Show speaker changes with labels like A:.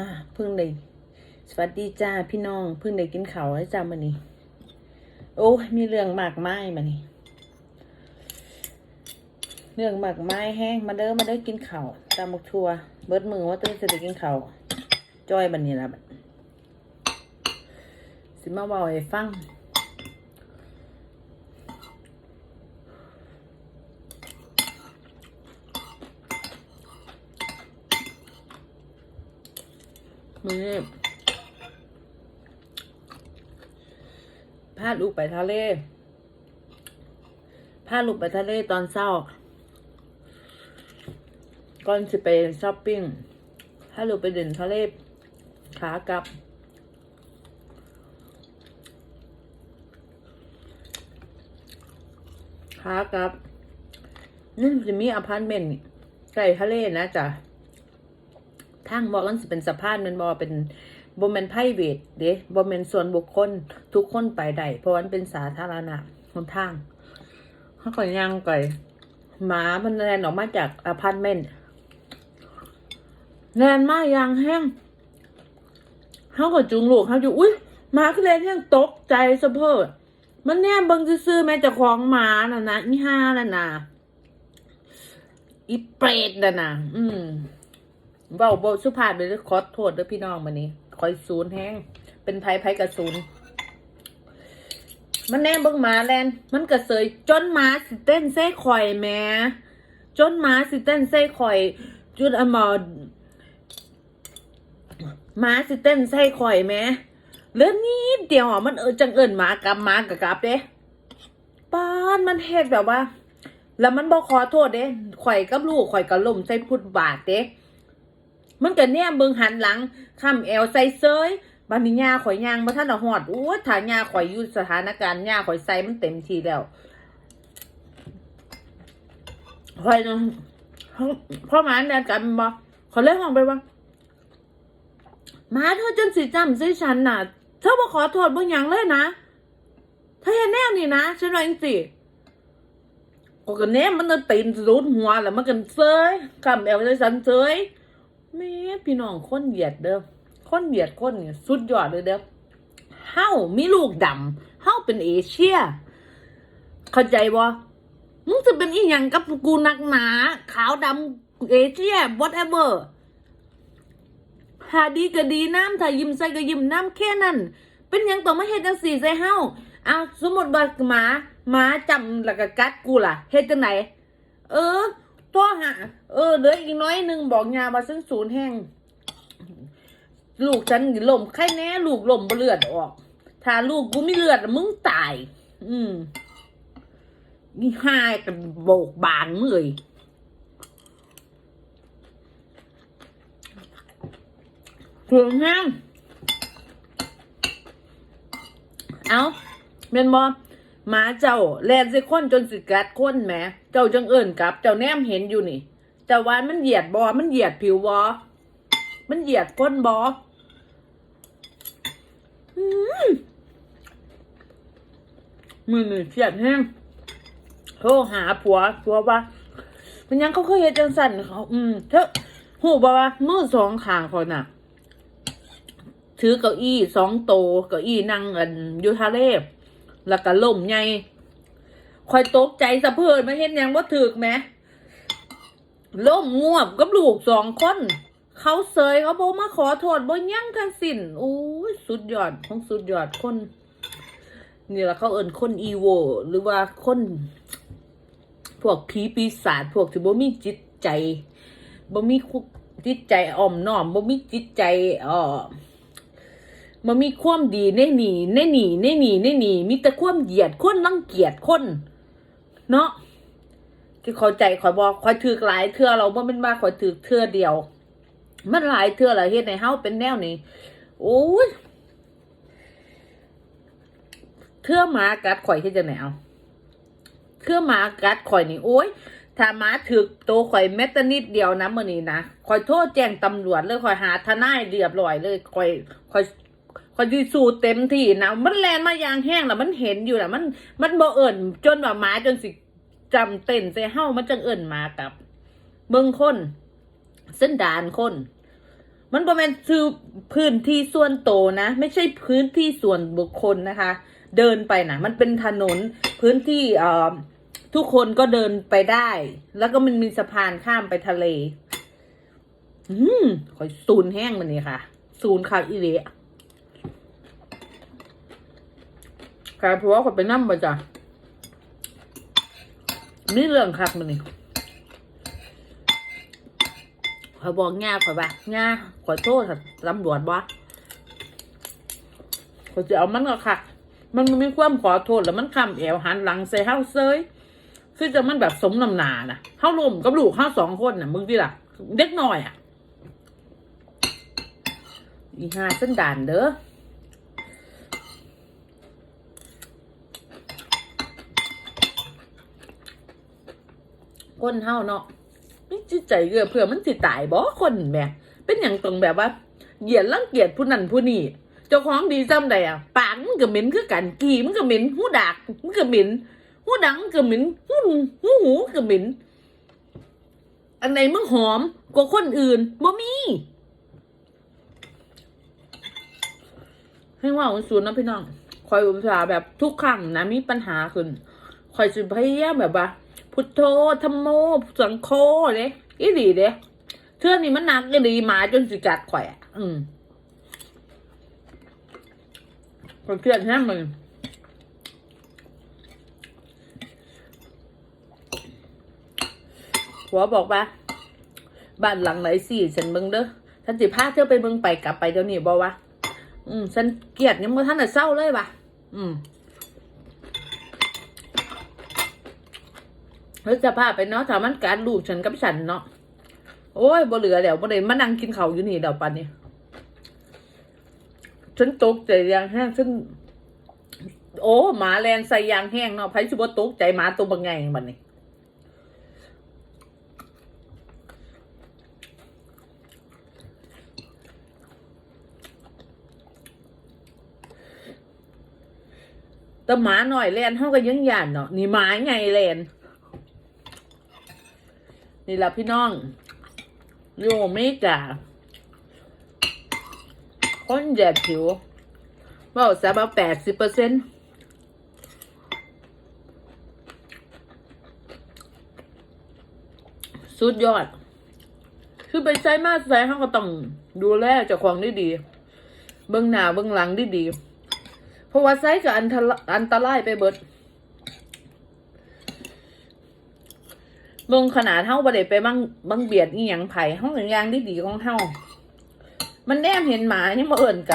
A: อ่าเพิ่งได้สวัสดีจ้าพี่น้องเพิ่งได้กินข้าวแล้วจ้ามานี่โอ้ยมีเรื่องมากมายมานี่เรื่องมากมายแห้งมาเด้อมาเด้อกินข้าวตามบักทัวเบิดมือว่าตื่นจะได้กินข้าวจ้อยบันนี้ละสิมาบอกให้ฟัง มือพาลูกไปทะเลพาลูกไปทะเลตอนเช้า ก่อนจะไปช้อปปิ้งพาลูกไปเดินทะเลขากลับ ขากลับนั่นจะมีอพาร์ตเมนต์ใกล้ทะเลนะจ๊ะ ทางบอกกันสิเป็นสะพานมันบอเป็นบ่แม่นไพรเวทเด้บ่แม่นส่วนบุคคล ทุกคนไปได้เพราะมันเป็นสาธารณะหนทางเขาก็ย่างก่หมามันแลนออกมาจากอพาร์ตเมนต์แลนมากยางแห้งเขาก็จูงลูกเขาอยู่อุ้ยหมาคือแลนแห้งตกใจซะเพ้อมันแนมเบิงซื่อแม่จะของหมาน่ะนะอีห่าน่ะนะอีเปรตน่ะนะอืม เว้าบ่สุภาพเลยเด้อขอโทษเด้อพี่น้องมื้อนี้คอยศูนย์แฮงเป็นไผไผกระศูนย์มันแน่เบิ่งหมาแลนมันกระเสยจนหมาสิเต้นเซ่ข่อยแม่จนหมาสิเต้นเซ่ข่อย จุดอมอหมาสิเต้นใส่ข่อยแม่เลือนิดเดียวอะมันเออจังเอิ้นหมากลับหมากะกลับเด้ป้านมันเฮ็ดแบบว่า แล้วมันบ่ขอโทษเด้ข่อยกับลูกข่อยก็ล่มใส่พุทธบาทเด้ มันก็แนมเบิ่งหันหลังคำแอวใส่เซยบัดนี้ยาข่อยย่างบ่ทันละฮอดโอ้ถ้ายาข่อยอยู่สถานการณ์ยาข่อยใส่มันเต็มทีแล้วข่อยนพ่อหมาแนนกันบ่ขอเลยห้องไปว่ามาเธอจนสิจำใส่ฉันน่ะเธอบ่ขอโทษบ่หยังเลยนะเธอเห็นแนวนี่นะฉันว่าจังซี่ก็ก็แนมมันตีนสุดหัวแล้วมันก็เซยคำแอวใส่ฉันเซย แม่พี่น้องคนเหยียดเด้อคนเหยียดคนเนี่ยสุดยอดเลยเด้อเฮามีลูกดำเฮาเป็นเอเชีย เข้าใจบ่มึงจะเป็นอีหยังกับกูนักหนา ขาวดำเอเชีย whatever หาดีก็ดีน้ำถ้ายิ้มใส่ก็ยิ้มน้ำแค่นั้น เป็นยังต้อมาเฮ็ดจังสี่ใส่เฮาเอาสมมติว่าหมาหมาจำแล้วก็กัดกูล่ะเฮ็ดจังไหนเออ ตัวหาเออเหลืออีกน้อยหนึ่งบอกยามาซึ่งศูนย์แห้งลูกฉันหล่มใครแน่ลูกหล่มเลือดออก ถ้าลูกกูไม่เลือดมึงตาย อืมนี่หายกันโบกบานมึงเลยถึงแห้งเอาเมนบอ หมาเจ้าแลนสิคนจนสิกัดคนแหมเจ้าจังเอิญกลับ เจ้าแนมเห็นอยู่นี่เจ้าว่ามันเหยียดบอมันเหยียดผิวบอมันเหยียดคนบอมือหนึ่งเสียดแห้งโทรหาผัวผัวว่าเป็นยังเขาเคยเห็นจังสันเขา อืมเธอหูบอกว่ามือสองขางเขาน่ะ ถือเก้าอี้สองโตเก้าอี้นั่งกันอยู่ทะเล แล้วก็ล่มไงคอยตกใจสะเพิดมาเห็นยังว่าถึกไหมล่มงวบกับลูกสองคนเขาเสยเขาบอกมาขอโทษบ่ยั่งทั้งสิ้นโอ้สุดยอดของสุดยอดคน นี่แหละเขาเอิ้นคนอีโว หรือว่าคน พวกผีปีศาจพวกที่บ่มีจิตใจบ่มีจิตใจอ่อมน้อมบ่มีจิตใจอ่อ มันมีความดีในหนีในหนีในหนีในหนีมีแต่ความเหยียดคนรังเกียจคนเนาะที่เข้าใจขอยบอกขอยถือหลายเทื่อเราบ่เป็นว่าขอยถือเทื่อเดียว มันหลายเทื่อละเฮ็ดในเฮาเป็นแนวนี้โอ้ยเทื่อหมากัดข่อยเฮ็ดจังไดเอาเทื่อหมากัดข่อยนี่โอ้ยถ้าหมาถือโตข่อยแม้แต่นิดเดียวนะมื้อนี้นะข่อยโทษแจ้งตำรวจเลยข่อยหาทนายเรียบร้อยเลยข่อยข่อย คอยดีสูเต็มที่นะมันแลนมายางแห้งแล้วมันเห็นอยู่นะมันมันบ่เอิ่นจนว่าหมาจนสิจำเต้นใส่เฮ้ามันจังเอิ่นหมากับเบิ่งคนเส้นดานคนมันบ่แม่นคือพื้นที่ส่วนโตนะ ไม่ใช่พื้นที่ส่วนบุคคลนะคะ เดินไปนะมันเป็นถนนพื้นที่เอ่อทุกคนก็เดินไปได้ แล้วก็มันมีสะพานข้ามไปทะเล อืมคอยซูนแห้งมันนี่ค่ะ ซูนคักอีเละ กายเพราะว่าเขาไปนั่มมาจ้ะนี่เรื่องคักมันนี่ขอบอกง่าขอยว่าง่าขอโทษค่ะตำรวจบ่ขอจะเอามันก็คักมันมีความขอโทษแล้วมันคำแอวหันหลังใส่เฮาเซยคือจะมันแบบสมนำหนาน่ะเฮาลมกับลูกเฮาสองคนน่ะ มึงดิล่ะ เด็กน้อยอะ อีหาเส้นด่านเด้อ คนเฮาเนาะไม่จิตใจเกือเพื่อมันสิตายบ่คนแม่เป็นอย่างตรงแบบว่าเหยียดรังเกียจผู้นั้นผู้นี้เจ้าของดีจำใดอะปากมันก็เหม็นคือกันกี่มันก็เหม็นหูดากมันก็เหม็นหูดังก็เหม็นหูหูหูก็เหม็นอันไหนมึงหอมกว่าคนอื่นบ่มีให้ว่าวันศูนย์นะพี่น้องคอยอุตส่าห์แบบทุกครั้งนะมีปัญหาขึ้นคอยจะพยายามแบบว่า พุทโธธรรมโม สังโฆเลยอีดีเด้เทื่อนี้มันหนักก็ดีหมาจนสิกัดข่อยอะอืมคนเครียดแห้งเลยหัวบอกว่าบ้านหลังไหนสิฉันเบิ่งเด้อฉันสิพาเธอไปเบิ่งไปกลับไปเดี๋ยวนี้บอกว่า อืมฉันเกลียดยังบ่ทันได้เศร้าเลยว่ะอืม แล้วจะพาไปเนาะถามันการลูกฉันกับฉันเนาะโอ้ยบ่เหลือแล้วบ่ได้มานั่งกินเขาอยู่นี่เดี๋ยวปันนี้ฉันตกใจยางแห้งฉันโอ้หมาแลนใส่ยางแห้งเนาะไผสิบ่ตกใจหมาตัวบังไงบัดนี้แต่หมาหน่อยแลนเท่ากับยังหยานเนาะนี่หมาไงแลน นี่ละพี่น้องโยเมกาคนแยกผิวเบาสาบาแปดสิบเปอร์เซ็นต์สุดยอด คือไปใช้มาใส่เขาก็ต้องดูแลเจ้าของได้ดี เบื้องหน้าเบื้องหลังได้ดี เพราะว่าไซส์กับอันตรอันตรายไปเบิด เบิ่งขนาดเฮาบ่ได้ไปบังบังเบียดอีหยังไผเฮาก็ย่างดีๆของเฮามันแนมเห็นหมายังบ่เอิ้นกัน